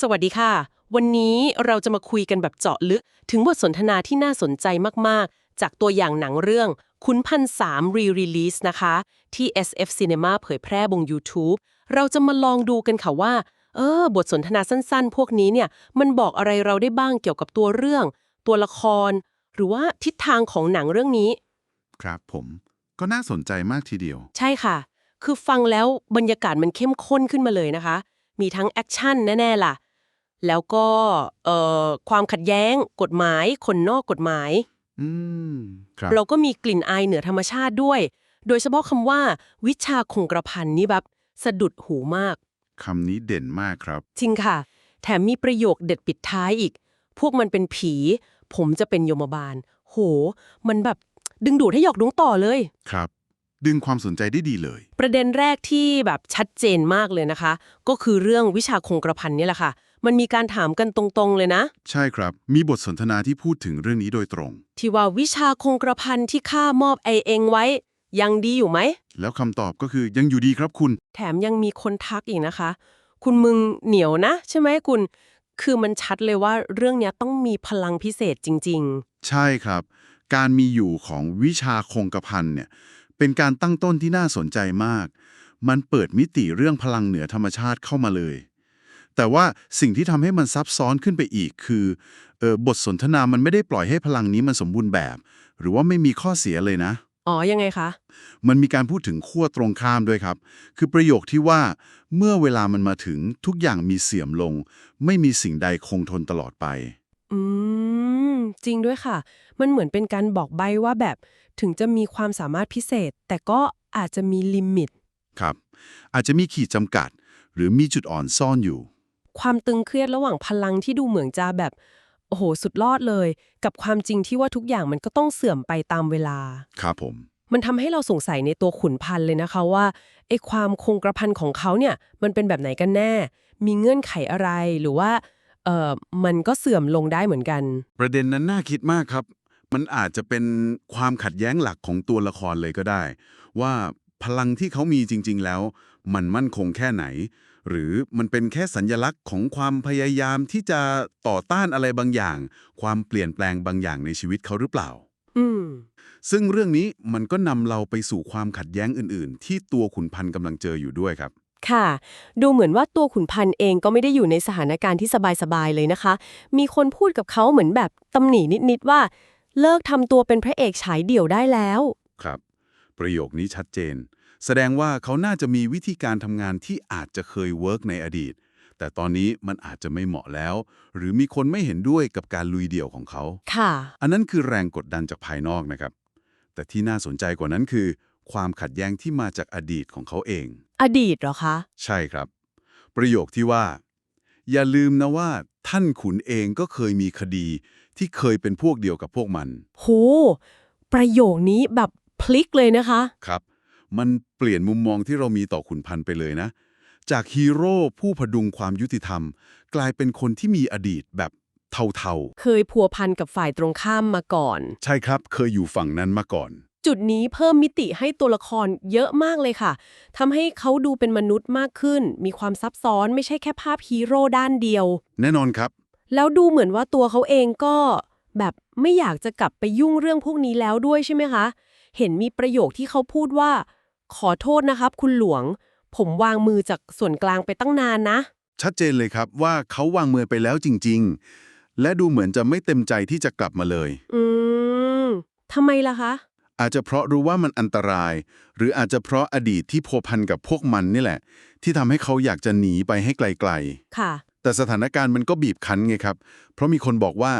สวัสดีค่ะ วันนี้เราจะมาคุยกันแบบเจาะลึก ถึงบทสนทนาที่น่าสนใจมาก ๆ จากตัวอย่างหนังเรื่องขุนพันสามรีรีลีสนะคะ ที่ SF Cinema เผยแพร่บน YouTube เราจะมาลองดูกันค่ะว่า เออ บทสนทนาสั้นๆ พวกนี้เนี่ย มันบอกอะไรเราได้บ้างเกี่ยวกับตัวเรื่อง ตัวละคร หรือว่าทิศทางของหนังเรื่องนี้ ครับผมก็น่าสนใจมากทีเดียว ใช่ค่ะ คือฟังแล้วบรรยากาศมันเข้มข้นขึ้นมาเลยนะคะ มีทั้งแอคชั่นแน่ ๆ ล่ะ แล้วก็เอ่อความขัดแย้งกฎหมายคนนอกกฎหมายอืมครับเราก็มีกลิ่นอายเหนือธรรมชาติด้วย โดยเฉพาะคำว่า วิชาคงกระพันนี่แบบสะดุดหูมากคำนี้เด่นมากครับ จริงค่ะ แถมมีประโยคเด็ดปิดท้ายอีก พวกมันเป็นผี ผมจะเป็นโยมบาล โห มันแบบดึงดูดให้หยอกดุ้งต่อเลย ครับ ดึงความสนใจได้ดีเลย ประเด็นแรกที่แบบชัดเจนมากเลยนะคะ ก็คือเรื่องวิชาคงกระพันนี่แหละค่ะ มันมีการถามกันตรงๆเลยนะ ใช่ครับ มีบทสนทนาที่พูดถึงเรื่องนี้โดยตรง ที่ว่าวิชาคงกระพันที่ข้ามอบไอเองไว้ ยังดีอยู่ไหม แล้วคำตอบก็คือยังอยู่ดีครับคุณ แถมยังมีคนทักอีกนะคะ คุณมึงเหนียวนะ ใช่ไหมคุณ คือมันชัดเลยว่าเรื่องเนี้ยต้องมีพลังพิเศษจริงใช่ครับ การมีอยู่ของวิชาคงกระพันเนี่ยเป็นการตั้งต้นที่น่าสนใจมาก มันเปิดมิติเรื่องพลังเหนือธรรมชาติเข้ามาเลย แต่ว่าสิ่งที่ทำให้มันซับซ้อนขึ้นไปอีก คือเออบทสนทนามันไม่ได้ปล่อยให้พลังนี้มันสมบูรณ์แบบ หรือว่าไม่มีข้อเสียเลยนะๆอ๋อ ยังไงคะ มันมีการพูดถึงขั้วตรงข้ามด้วยครับ คือประโยคที่ว่าเมื่อเวลามันมาถึงทุกอย่างมีเสื่อมลง ไม่มีสิ่งใดคงทนตลอดไป อืม จริงด้วยค่ะ มันเหมือนเป็นการบอกใบว่าแบบถึงจะมีความสามารถพิเศษ แต่ก็อาจจะมีลิมิต ครับ อาจจะมีขีดจำกัด หรือมีจุดอ่อนซ่อนอยู่ ความตึงเครียดระหว่างพลังที่ดูเหมือนจะแบบโอ้โหสุดรอดเลย กับความจริงที่ว่าทุกอย่างมันก็ต้องเสื่อมไปตามเวลา ครับผม มันทำให้เราสงสัยในตัวขุนพันธ์เลยนะคะว่าไอ้ความคงกระพันของเขาเนี่ยมันเป็นแบบไหนกันแน่ มีเงื่อนไขอะไรหรือว่าเออมันก็เสื่อมลงได้เหมือนกัน ประเด็นนั้นน่าคิดมากครับ มันอาจจะเป็นความขัดแย้งหลักของตัวละครเลยก็ได้ ว่าพลังที่เขามีจริง ๆ แล้ว มันมั่นคงแค่ไหน หรือมันเป็นแค่สัญญลักษณ์ของความพยายามที่จะต่อต้านอะไรบางอย่าง ความเปลี่ยนแปลงบางอย่างในชีวิตเขาหรือเปล่า อืม ซึ่งเรื่องนี้มันก็นำเราไปสู่ความขัดแย้งอื่น ๆ ที่ตัวขุนพันธ์กำลังเจออยู่ด้วยครับ ค่ะ ดูเหมือนว่าตัวขุนพันธ์เองก็ไม่ได้อยู่ในสถานการณ์ที่สบายๆเลยนะคะ มีคนพูดกับเขาเหมือนแบบตำหนินิดๆว่า เลิกทำตัวเป็นพระเอกฉายเดี่ยวได้แล้ว ครับ ประโยคนี้ชัดเจน แสดงว่าเขาน่าจะมีวิธีการทำงานที่อาจจะเคยเวิร์กในอดีต แต่ตอนนี้มันอาจจะไม่เหมาะแล้ว หรือมีคนไม่เห็นด้วยกับการลุยเดี่ยวของเขา ค่ะ อันนั้นคือแรงกดดันจากภายนอกนะครับ แต่ที่น่าสนใจกว่านั้นคือ ความขัดแย้งที่มาจากอดีตของเขาเอง อดีตเหรอคะ ใช่ครับ ประโยคที่ว่า อย่าลืมนะว่าท่านขุนเองก็เคยมีคดี ที่เคยเป็นพวกเดียวกับพวกมัน โห ประโยคนี้แบบพลิกเลยนะคะ ครับ มันเปลี่ยนมุมมองที่เรามีต่อขุนพันธ์ไปเลยนะ จากฮีโร่ผู้พดุงความยุติธรรม กลายเป็นคนที่มีอดีตแบบเทาเคยพัวพันกับฝ่ายตรงข้ามมาก่อนๆใช่ครับ เคยอยู่ฝั่งนั้นมาก่อน จุดนี้เพิ่มมิติให้ตัวละครเยอะมากเลยค่ะทำให้เขาดูเป็นมนุษย์มากขึ้น มีความซับซ้อนไม่ใช่แค่ภาพฮีโร่ด้านเดียว แน่นอนครับ แล้วดูเหมือนว่าตัวเขาเองก็แบบไม่อยากจะกลับไปยุ่งเรื่องพวกนี้แล้วด้วยใช่ไหมคะ เห็นมีประโยคที่เขาพูดว่า ขอโทษนะครับ คุณหลวง ผมวางมือจากส่วนกลางไปตั้งนานนะ ชัดเจนเลยครับว่าเขาวางมือไปแล้วจริง ๆ และดูเหมือนจะไม่เต็มใจที่จะกลับมาเลย อืมทำไมล่ะคะ อาจจะเพราะรู้ว่ามันอันตราย หรืออาจจะเพราะอดีตที่พัวพันกับพวกมันนี่แหละ ที่ทำให้เขาอยากจะหนีไปให้ไกลค่ะ ๆ แต่สถานการณ์มันก็บีบคั้นไงครับ เพราะมีคนบอกว่า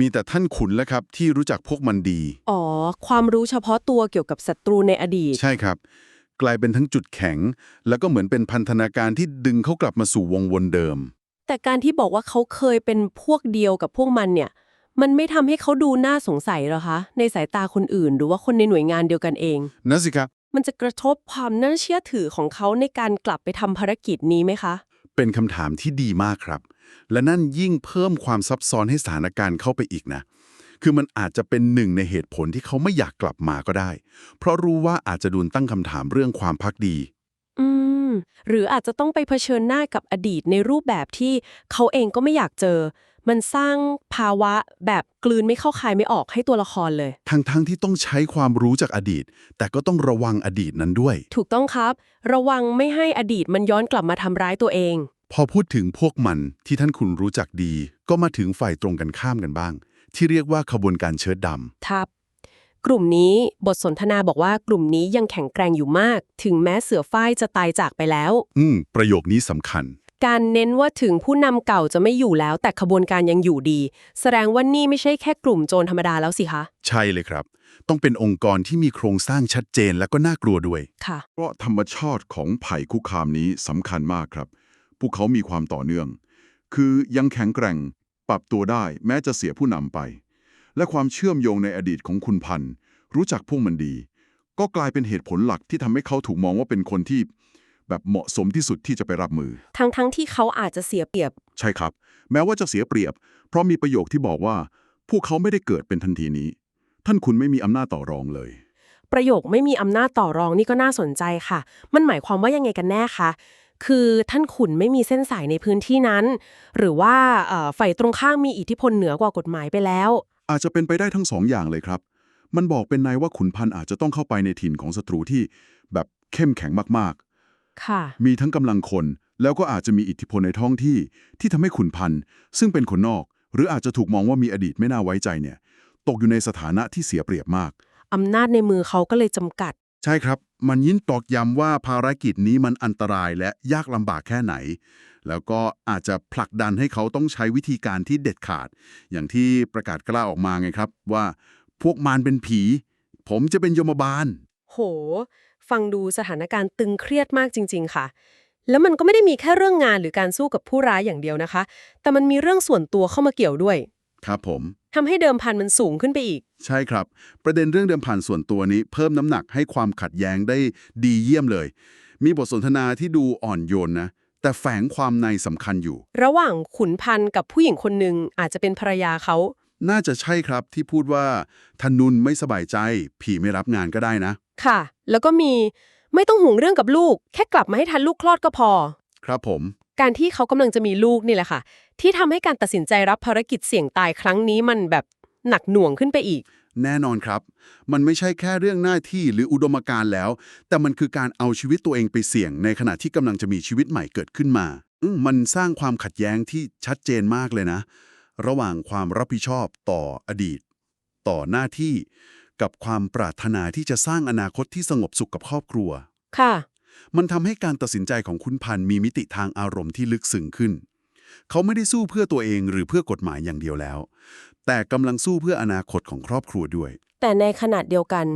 มีแต่ท่านขุนแล้วครับที่รู้จักพวกมันดี อ๋อ ความรู้เฉพาะตัวเกี่ยวกับศัตรูในอดีต ใช่ครับ กลายเป็นทั้งจุดแข็ง แล้วก็เหมือนเป็นพันธนาการที่ดึงเขากลับมาสู่วงวนเดิม แต่การที่บอกว่าเขาเคยเป็นพวกเดียวกับพวกมันเนี่ย มันไม่ทำให้เขาดูน่าสงสัยเหรอคะ ในสายตาคนอื่น หรือว่าคนในหน่วยงานเดียวกันเองนั่นสิครับ มันจะกระทบความน่าเชื่อถือของเขาในการกลับไปทำภารกิจนี้ไหมคะ เป็นคำถามที่ดีมากครับ และนั่นยิ่งเพิ่มความซับซ้อนให้สถานการณ์เข้าไปอีกนะ คือมันอาจจะเป็นหนึ่งในเหตุผลที่เขาไม่อยากกลับมาก็ได้ เพราะรู้ว่าอาจจะโดนตั้งคำถามเรื่องความพักดี อืม หรืออาจจะต้องไปเผชิญหน้ากับอดีตในรูปแบบที่เขาเองก็ไม่อยากเจอ มันสร้างภาวะแบบกลืนไม่เข้าคายไม่ออกให้ตัวละครเลย ทั้งทั้งที่ต้องใช้ความรู้จากอดีต แต่ก็ต้องระวังอดีตนั้นด้วย ถูกต้องครับ ระวังไม่ให้อดีตมันย้อนกลับมาทำร้ายตัวเอง พอพูดถึงพวกมันที่ท่านคุณรู้จักดี ก็มาถึงฝ่ายตรงกันข้ามกันบ้าง ที่เรียกว่าขบวนการเชิดดำครับกลุ่มนี้บทสนทนาบอกว่ากลุ่มนี้ยังแข็งแกร่งอยู่มาก ถึงแม้เสือฝ้ายจะตายจากไปแล้ว อืม ประโยคนี้สำคัญ การเน้นว่าถึงผู้นำเก่าจะไม่อยู่แล้ว แต่ขบวนการยังอยู่ดี แสดงว่านี่ไม่ใช่แค่กลุ่มโจรธรรมดาแล้วสิคะ ใช่เลยครับ ต้องเป็นองค์กรที่มีโครงสร้างชัดเจนและก็น่ากลัวด้วย ค่ะ เพราะธรรมชาติของภัยคุกคามนี้สำคัญมากครับ พวกเขามีความต่อเนื่อง คือยังแข็งแกร่ง ปรับตัวได้แม้จะเสียผู้นำไป และความเชื่อมโยงในอดีตของคุณพันธ์รู้จักพวกมันดี ก็กลายเป็นเหตุผลหลักที่ทำให้เขาถูกมองว่าเป็นคนที่ แบบเหมาะสมที่สุดที่จะไปรับมือ ทั้งทั้งที่เขาอาจจะเสียเปรียบ ใช่ครับ แม้ว่าจะเสียเปรียบ เพราะมีประโยคที่บอกว่า พวกเขาไม่ได้เกิดเป็นทันทีนี้ ท่านคุณไม่มีอำนาจต่อรองเลยประโยคไม่มีอำนาจต่อรองนี่ก็น่าสนใจค่ะ มันหมายความว่ายังไงกันแน่คะ คือท่านขุนไม่มีเส้นสายในพื้นที่นั้น หรือว่าเอ่อฝ่ายตรงข้ามมีอิทธิพลเหนือกว่ากฎหมายไปแล้ว อาจจะเป็นไปได้ทั้งสองอย่างเลยครับ มันบอกเป็นในว่าขุนพันธ์อาจจะต้องเข้าไปในถิ่นของศัตรูที่แบบเข้มแข็งมากค่ะๆมีทั้งกำลังคนแล้วก็อาจจะมีอิทธิพลในท้องที่ที่ทำให้ขุนพันธ์ซึ่งเป็นคนนอก หรืออาจจะถูกมองว่ามีอดีตไม่น่าไว้ใจเนี่ย ตกอยู่ในสถานะที่เสียเปรียบมากอำนาจในมือเขาก็เลยจำกัด ใช่ครับ มันยิ่งตอกย้ำว่าภารกิจนี้มันอันตรายและยากลำบากแค่ไหน แล้วก็อาจจะผลักดันให้เขาต้องใช้วิธีการที่เด็ดขาด อย่างที่ประกาศกล้าออกมาไงครับ ว่าพวกมารเป็นผี ผมจะเป็นยมบาล โห ฟังดูสถานการณ์ตึงเครียดมากจริง ๆ ค่ะ แล้วมันก็ไม่ได้มีแค่เรื่องงานหรือการสู้กับผู้ร้ายอย่างเดียวนะคะ แต่มันมีเรื่องส่วนตัวเข้ามาเกี่ยวด้วย ครับผม ทำให้เดิมพันมันสูงขึ้นไปอีก ใช่ครับ ประเด็นเรื่องเดิมผ่านส่วนตัวนี้ เพิ่มน้ำหนักให้ความขัดแย้งได้ดีเยี่ยมเลย มีบทสนทนาที่ดูอ่อนโยนนะ แต่แฝงความในสำคัญอยู่ ระหว่างขุนพันธ์กับผู้หญิงคนหนึ่งอาจจะเป็นภรรยาเขาน่าจะใช่ครับที่พูดว่าทนุนไม่สบายใจ ผีไม่รับงานก็ได้นะ ค่ะ แล้วก็มีไม่ต้องห่วงเรื่องกับลูก แค่กลับมาให้ทันลูกคลอดก็พอ ครับผม การที่เขากำลังจะมีลูกนี่แหละค่ะ ที่ทำให้การตัดสินใจรับภารกิจเสี่ยงตายครั้งนี้มันแบบหนักหน่วงขึ้นไปอีก แน่นอนครับ มันไม่ใช่แค่เรื่องหน้าที่หรืออุดมการณ์แล้ว แต่มันคือการเอาชีวิตตัวเองไปเสี่ยง ในขณะที่กำลังจะมีชีวิตใหม่เกิดขึ้นมาอืมมันสร้างความขัดแย้งที่ชัดเจนมากเลยนะ ระหว่างความรับผิดชอบต่ออดีต ต่อหน้าที่ กับความปรารถนาที่จะสร้างอนาคตที่สงบสุขกับครอบครัว ค่ะ มันทำให้การตัดสินใจของคุณพันธ์มีมิติทางอารมณ์ที่ลึกซึ้งขึ้น เขาไม่ได้สู้เพื่อตัวเองหรือเพื่อกฎหมายอย่างเดียวแล้ว แต่กำลังสู้เพื่ออนาคตของครอบครัวด้วย แต่ในขณะเดียวกัน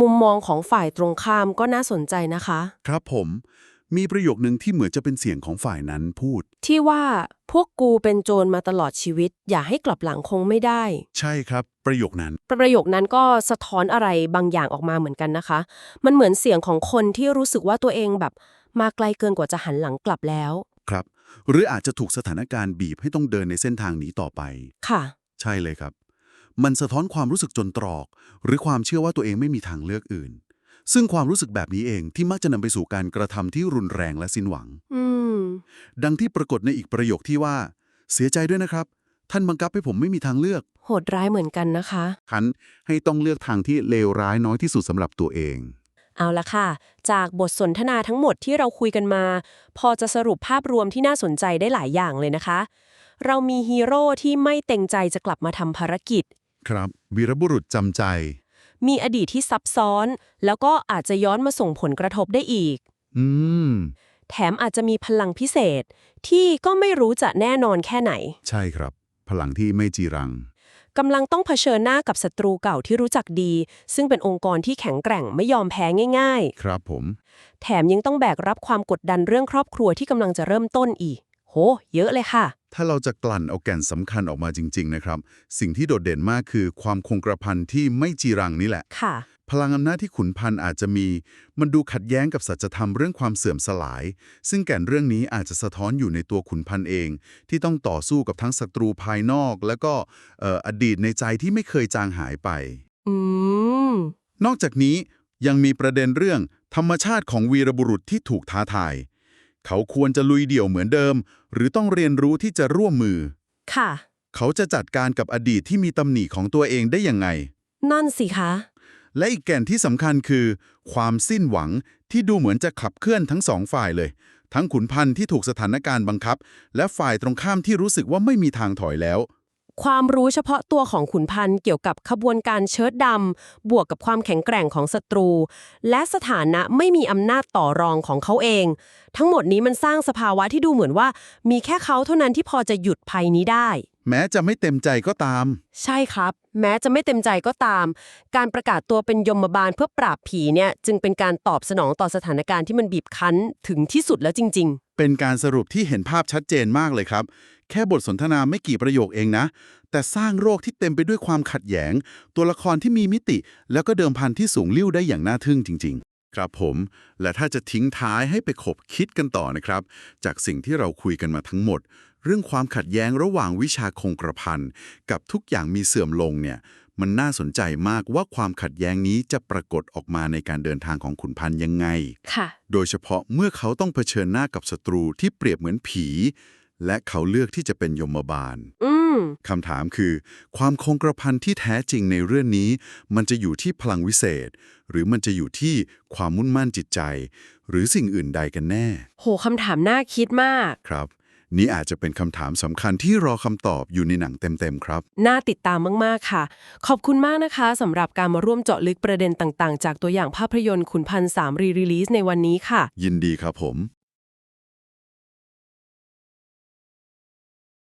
มุมมองของฝ่ายตรงข้ามก็น่าสนใจนะคะ ครับผม มีประโยคนึงที่เหมือนจะเป็นเสียงของฝ่ายนั้นพูด ที่ว่าพวกกูเป็นโจรมาตลอดชีวิต อย่าให้กลับหลังคงไม่ได้ ใช่ครับ ประโยคนั้น ประโยคนั้นก็สะท้อนอะไรบางอย่างออกมาเหมือนกันนะคะ มันเหมือนเสียงของคนที่รู้สึกว่าตัวเองแบบ มาไกลเกินกว่าจะหันหลังกลับแล้ว ครับ หรืออาจจะถูกสถานการณ์บีบให้ต้องเดินในเส้นทางนี้ต่อไป ค่ะ ใช่เลยครับ มันสะท้อนความรู้สึกจนตรอก หรือความเชื่อว่าตัวเองไม่มีทางเลือกอื่น ซึ่งความรู้สึกแบบนี้เองที่มักจะนำไปสู่การกระทำที่รุนแรงและสิ้นหวังอืมดังที่ปรากฏในอีกประโยคที่ว่า เสียใจด้วยนะครับ ท่านบังคับให้ผมไม่มีทางเลือก โหดร้ายเหมือนกันนะคะคันให้ต้องเลือกทางที่เลวร้ายน้อยที่สุดสำหรับตัวเอง เอาละค่ะ จากบทสนทนาทั้งหมดที่เราคุยกันมา พอจะสรุปภาพรวมที่น่าสนใจได้หลายอย่างเลยนะคะ เรามีฮีโร่ที่ไม่เต็งใจจะกลับมาทำภารกิจ ครับวีรบุรุษจำใจ มีอดีตที่ซับซ้อน แล้วก็อาจจะย้อนมาส่งผลกระทบได้อีก อืม แถมอาจจะมีพลังพิเศษ ที่ก็ไม่รู้จะแน่นอนแค่ไหน ใช่ครับ พลังที่ไม่จีรัง กำลังต้องเผชิญหน้ากับศัตรูเก่าที่รู้จักดี ซึ่งเป็นองค์กรที่แข็งแกร่งไม่ยอมแพ้ง่าย ครับผม ๆ แถมยังต้องแบกรับความกดดันเรื่องครอบครัวที่กำลังจะเริ่มต้นอีก โห เยอะเลยค่ะ ถ้าเราจะกลั่นเอาแก่นสำคัญออกมาจริง ๆ นะครับ สิ่งที่โดดเด่นมากคือความคงกระพันที่ไม่จีรังนี่แหละ ค่ะ พลังอำนาจที่ขุนพันธ์อาจจะมี มันดูขัดแย้งกับสัจธรรมเรื่องความเสื่อมสลาย ซึ่งแก่นเรื่องนี้อาจจะสะท้อนอยู่ในตัวขุนพันธ์เอง ที่ต้องต่อสู้กับทั้งศัตรูภายนอก แล้วก็เอ่ออดีตในใจที่ไม่เคยจางหายไป อืม นอกจากนี้ยังมีประเด็นเรื่องธรรมชาติของวีรบุรุษที่ถูกท้าทาย เขาควรจะลุยเดี่ยวเหมือนเดิม หรือต้องเรียนรู้ที่จะร่วมมือ ค่ะ เขาจะจัดการกับอดีตที่มีตำหนิของตัวเองได้ยังไง นั่นสิคะ และอีกแก่นที่สำคัญคือ ความสิ้นหวังที่ดูเหมือนจะขับเคลื่อนทั้งสองฝ่ายเลย ทั้งขุนพันธ์ที่ถูกสถานการณ์บังคับ และฝ่ายตรงข้ามที่รู้สึกว่าไม่มีทางถอยแล้ว ความรู้เฉพาะตัวของขุนพันธ์เกี่ยวกับขบวนการเชิดดำ บวกกับความแข็งแกร่งของศัตรู และสถานะไม่มีอำนาจต่อรองของเขาเอง ทั้งหมดนี้มันสร้างสภาวะที่ดูเหมือนว่า มีแค่เขาเท่านั้นที่พอจะหยุดภัยนี้ได้ แม้จะไม่เต็มใจก็ตาม ใช่ครับ แม้จะไม่เต็มใจก็ตาม การประกาศตัวเป็นยมบาลเพื่อปราบผีเนี่ย จึงเป็นการตอบสนองต่อสถานการณ์ที่มันบีบคั้นถึงที่สุดแล้วจริงเป็นการสรุปที่เห็นภาพชัดเจนมากเลยครับ แค่บทสนทนาไม่กี่ประโยคเองนะ แต่สร้างโรคที่เต็มไปด้วยความขัดแย้ง ตัวละครที่มีมิติ แล้วก็เดิมพันที่สูงลิ่วได้อย่างน่าทึ่งจริง ๆ ครับผม และถ้าจะทิ้งท้ายให้ไปขบคิดกันต่อนะครับ จากสิ่งที่เราคุยกันมาทั้งหมด เรื่องความขัดแย้งระหว่างวิชาคงกระพันกับทุกอย่างมีเสื่อมลงเนี่ยมันน่าสนใจมากว่าความขัดแย้งนี้จะปรากฏออกมาในการเดินทางของขุนพันธ์ยังไงๆค่ะ โดยเฉพาะเมื่อเขาต้องเผชิญหน้ากับศัตรูที่เปรียบเหมือนผี และเขาเลือกที่จะเป็นยมบาลอืมคำถามคือ ความคงกระพันที่แท้จริงในเรื่องนี้ มันจะอยู่ที่พลังวิเศษ หรือมันจะอยู่ที่ความมุ่นมั่นจิตใจ หรือสิ่งอื่นใดกันแน่ โหคำถามน่าคิดมาก ครับ นี่อาจจะเป็นคำถามสำคัญที่รอคำตอบอยู่ในหนังเต็มๆครับ น่าติดตามมาก ๆ ค่ะ ขอบคุณมากนะคะสำหรับการมาร่วมเจาะลึกประเด็นต่างๆ จากตัวอย่างภาพยนตร์ขุนพันสามรีรีลีสในวันนี้ค่ะ ยินดีครับผม